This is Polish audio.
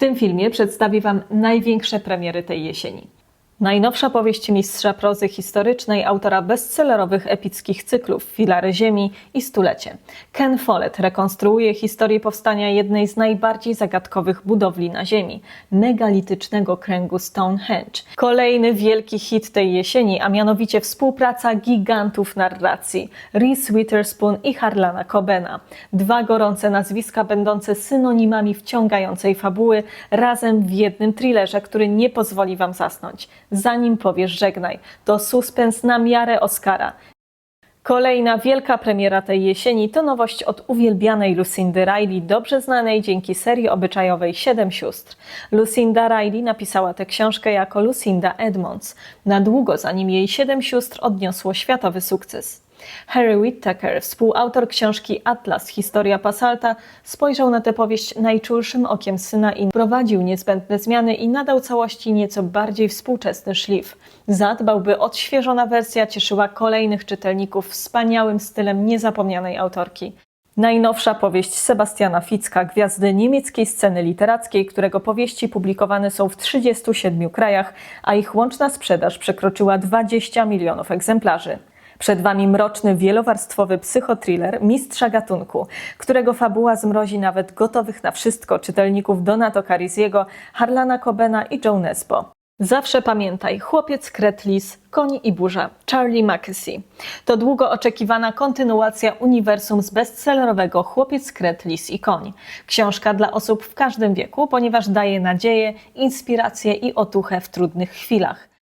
tym filmie przedstawię Wam największe premiery tej jesieni. Najnowsza powieść mistrza prozy historycznej, autora bestsellerowych epickich cyklów Filary Ziemi i Stulecie. Ken Follett rekonstruuje historię powstania jednej z najbardziej zagadkowych budowli na Ziemi megalitycznego kręgu Stonehenge. Kolejny wielki hit tej jesieni, a mianowicie współpraca gigantów narracji Reese Witherspoon i Harlana Cobena. Dwa gorące nazwiska będące synonimami wciągającej fabuły razem w jednym thrillerze, który nie pozwoli Wam zasnąć zanim powiesz żegnaj. To suspens na miarę Oscara. Kolejna wielka premiera tej jesieni to nowość od uwielbianej Lucindy Riley, dobrze znanej dzięki serii obyczajowej Siedem Sióstr. Lucinda Riley napisała tę książkę jako Lucinda Edmonds, na długo zanim jej Siedem Sióstr odniosło światowy sukces. Harry Whittaker, współautor książki Atlas Historia Pasalta, spojrzał na tę powieść najczulszym okiem syna i prowadził niezbędne zmiany i nadał całości nieco bardziej współczesny szlif. Zadbał, by odświeżona wersja cieszyła kolejnych czytelników wspaniałym stylem niezapomnianej autorki. Najnowsza powieść Sebastiana Ficka, gwiazdy niemieckiej sceny literackiej, którego powieści publikowane są w 37 krajach, a ich łączna sprzedaż przekroczyła 20 milionów egzemplarzy. Przed Wami mroczny, wielowarstwowy psychotriller mistrza gatunku, którego fabuła zmrozi nawet gotowych na wszystko czytelników Donato Cariziego, Harlana Cobena i Joe Nesbo. Zawsze pamiętaj, chłopiec Kretlis, koń i burza, Charlie Mackesy. To długo oczekiwana kontynuacja uniwersum z bestsellerowego Chłopiec Kretlis i koń. Książka dla osób w każdym wieku, ponieważ daje nadzieję, inspirację i otuchę w trudnych chwilach.